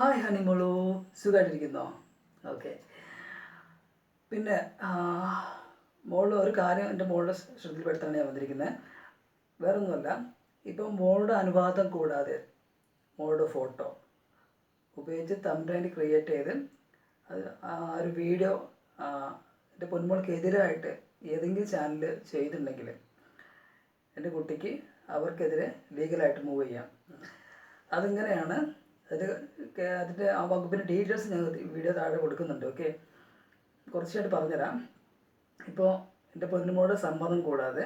Hi ഹണിമോളു സുഖമായിട്ടിരിക്കുന്നോ okay പിന്നെ മോൾ ഒരു കാര്യം എന്റെ മോളുടെ ശ്രദ്ധയിൽപ്പെടുത്താണ് ഞാൻ വന്നിരിക്കുന്നത് വേറൊന്നുമല്ല ഇപ്പം മോളുടെ അനുവാദം കൂടാതെ മോളുടെ ഫോട്ടോ ഉപയോഗിച്ച് തമ്പനയിൽ ക്രിയേറ്റ് ചെയ്ത് അത് ആ ഒരു വീഡിയോ എന്റെ പൊന്മോൾക്കെതിരായിട്ട് ഏതെങ്കിലും ചാനൽ ചെയ്തിട്ടുണ്ടെങ്കിൽ എന്റെ കുട്ടിക്ക് അവർക്കെതിരെ ലീഗലായിട്ട് മൂവ് ചെയ്യാം. അതിങ്ങനെയാണ് അത് അതിന്റെ ആ വകുപ്പിന്റെ ഡീറ്റെയിൽസ് ഞങ്ങൾ വീഡിയോ താഴെ കൊടുക്കുന്നുണ്ട് ഓക്കെ കുറച്ചായിട്ട് പറഞ്ഞുതരാം. ഇപ്പോൾ എന്റെ പൊന്നുമോടെ സമ്മതം കൂടാതെ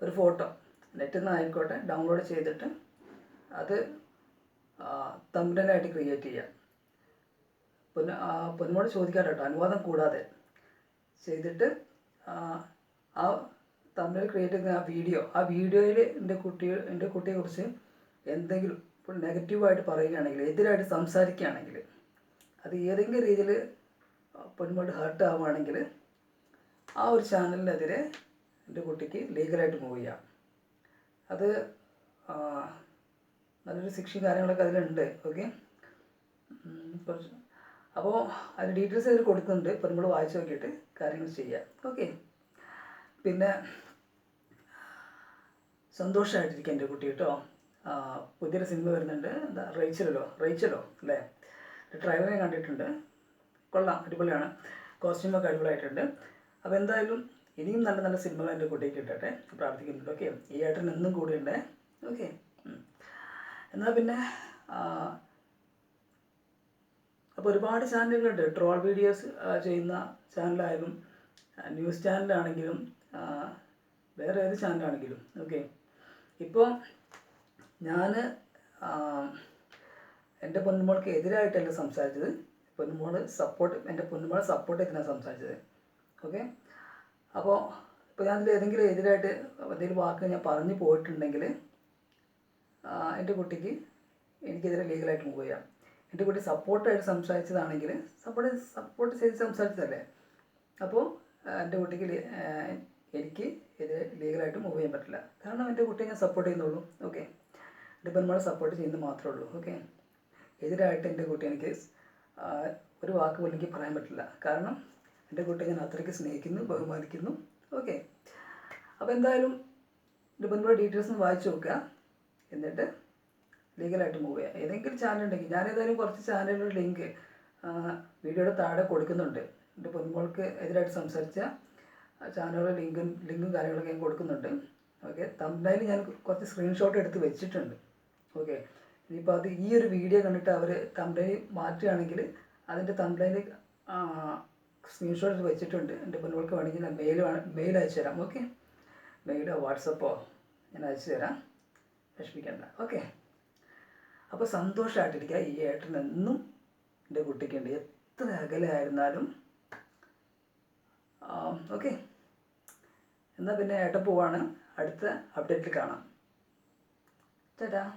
ഒരു ഫോട്ടോ നെറ്റിൽ നിന്ന് ആയിക്കോട്ടെ ഡൗൺലോഡ് ചെയ്തിട്ട് അത് തമ്പനായിട്ട് ക്രിയേറ്റ് ചെയ്യാം. പൊന്നു പൊന്നുമോട് ചോദിക്കാറ് കേട്ടോ അനുവാദം കൂടാതെ ചെയ്തിട്ട് ആ, തമ്മിൽ ക്രിയേറ്റ് ചെയ്യുന്ന ആ വീഡിയോ ആ വീഡിയോയിൽ എന്റെ കുട്ടി എന്റെ കുട്ടിയെക്കുറിച്ച് എന്തെങ്കിലും ഇപ്പോൾ നെഗറ്റീവായിട്ട് പറയുകയാണെങ്കിൽ എതിരായിട്ട് സംസാരിക്കുകയാണെങ്കിൽ അത് ഏതെങ്കിലും രീതിയിൽ പൊന്മോട് ഹേർട്ട് ആവുകയാണെങ്കിൽ ആ ഒരു ചാനലിനെതിരെ എന്റെ കുട്ടിക്ക് ലീഗലായിട്ട് മൂവ് ചെയ്യാം. അത് നല്ലൊരു ശിക്ഷയും കാര്യങ്ങളൊക്കെ അതിലുണ്ട് ഓക്കെ അപ്പോൾ അതിന്റെ ഡീറ്റെയിൽസ് അതിൽ കൊടുക്കുന്നുണ്ട് ഇപ്പോൾ നമ്മൾ വായിച്ചു നോക്കിയിട്ട് കാര്യങ്ങൾ ചെയ്യാം ഓക്കെ പിന്നെ സന്തോഷമായിട്ടിരിക്കുക എന്റെ കുട്ടി കേട്ടോ? പുതിയൊരു സിനിമ വരുന്നുണ്ട്. എന്താ റേച്ചലോ റേച്ചലോ അല്ലേ? ഡ്രൈവറെ കണ്ടിട്ടുണ്ട്. കൊള്ളാം അടിപൊളിയാണ്. കോസ്റ്റ്യൂമൊക്കെ അടിപൊളിയായിട്ടുണ്ട്. അപ്പോൾ എന്തായാലും ഇനിയും നല്ല നല്ല സിനിമകൾ എന്റെ കുട്ടിക്ക് കിട്ടട്ടെ. പ്രാർത്ഥിക്കുന്നുണ്ട്. ഓക്കെ ഈ ഏട്ടൻ എന്നും കൂടെയുണ്ട്. ഓക്കെ എന്നാൽ പിന്നെ അപ്പോൾ ഒരുപാട് ചാനലുകളുണ്ട്. ട്രോൾ വീഡിയോസ് ചെയ്യുന്ന ചാനലായാലും ന്യൂസ് ചാനലാണെങ്കിലും വേറെ ഏത് ചാനലാണെങ്കിലും ഓക്കെ ഇപ്പോൾ ഞാൻ എന്റെ പൊന്നുമോൾക്ക് എതിരായിട്ടല്ല സംസാരിച്ചത്. പൊന്നുമോൾ സപ്പോർട്ട് എന്റെ പൊന്നുമോളെ സപ്പോർട്ട് ചെയ്തിട്ടാണ് സംസാരിച്ചത്. ഓക്കെ അപ്പോൾ ഇപ്പോൾ ഞാനതിൽ ഏതെങ്കിലും എതിരായിട്ട് എന്തെങ്കിലും വാക്ക് ഞാൻ പറഞ്ഞു പോയിട്ടുണ്ടെങ്കിൽ എന്റെ കുട്ടിക്ക് എനിക്കെതിരെ ലീഗലായിട്ട് മൂവ് ചെയ്യാം. എന്റെ കുട്ടി സപ്പോർട്ടായിട്ട് സംസാരിച്ചതാണെങ്കിൽ സപ്പോർട്ട് സപ്പോർട്ട് ചെയ്ത് സംസാരിച്ചതല്ലേ? അപ്പോൾ എന്റെ കുട്ടിക്ക് എനിക്ക് എതിരെ ലീഗലായിട്ട് മൂവ് ചെയ്യാൻ പറ്റില്ല. കാരണം എന്റെ കുട്ടിയെ ഞാൻ സപ്പോർട്ട് ചെയ്യുന്നുള്ളൂ. ഓക്കെ എന്റെ പെരുമാൾ സപ്പോർട്ട് ചെയ്യുന്നത് മാത്രമേ ഉള്ളൂ. ഓക്കെ എതിരായിട്ട് എന്റെ കുട്ടി എനിക്ക് ഒരു വാക്ക് പോലും എനിക്ക് പറയാൻ പറ്റില്ല. കാരണം എന്റെ കുട്ടിയെ ഞാൻ അത്രയ്ക്ക് സ്നേഹിക്കുന്നു ബഹുമാനിക്കുന്നു. ഓക്കെ അപ്പോൾ എന്തായാലും പെരുമാൾ ഡീറ്റെയിൽസ് ഒന്ന് വായിച്ചു നോക്കുക. എന്നിട്ട് ലീഗലായിട്ട് മൂവ് ചെയ്യാം. ഏതെങ്കിലും ചാനൽ ഉണ്ടെങ്കിൽ ഞാൻ ഏതായാലും കുറച്ച് ചാനലുകളുടെ ലിങ്ക് വീഡിയോയുടെ താഴെ കൊടുക്കുന്നുണ്ട്. എന്റെ പൊന്മോൾക്ക് എതിരായിട്ട് സംസാരിച്ച ചാനലുകളുടെ ലിങ്കും ലിങ്കും കാര്യങ്ങളൊക്കെ ഞാൻ കൊടുക്കുന്നുണ്ട്. ഓക്കെ തമ്മിൽ ഞാൻ കുറച്ച് സ്ക്രീൻഷോട്ട് എടുത്ത് വെച്ചിട്ടുണ്ട്. ഓക്കെ ഇനിയിപ്പോൾ അത് ഈ ഒരു വീഡിയോ കണ്ടിട്ട് അവർ തമ്മിലൈ മാറ്റുകയാണെങ്കിൽ അതിന്റെ തമ്മിലൈന് സ്ക്രീൻഷോട്ട് വെച്ചിട്ടുണ്ട്. എന്റെ നിങ്ങൾക്ക് വേണമെങ്കിൽ ഞാൻ മെയിൽ മെയിൽ അയച്ചു തരാം. ഓക്കെ മെയിലോ വാട്സപ്പോ ഞാൻ അയച്ചു തരാം. വിഷമിക്കണ്ട. ഓക്കെ അപ്പോൾ സന്തോഷമായിട്ടിരിക്കുക ഈ ഏട്ടൻ എന്നും എന്റെ കുട്ടിക്കുണ്ട്. എത്ര അകലെ ആയിരുന്നാലും ഓക്കെ എന്നാൽ പിന്നെ ഏട്ടൻ പോവാണ്. അടുത്ത അപ്ഡേറ്റിൽ കാണാം. ചേട്ടാ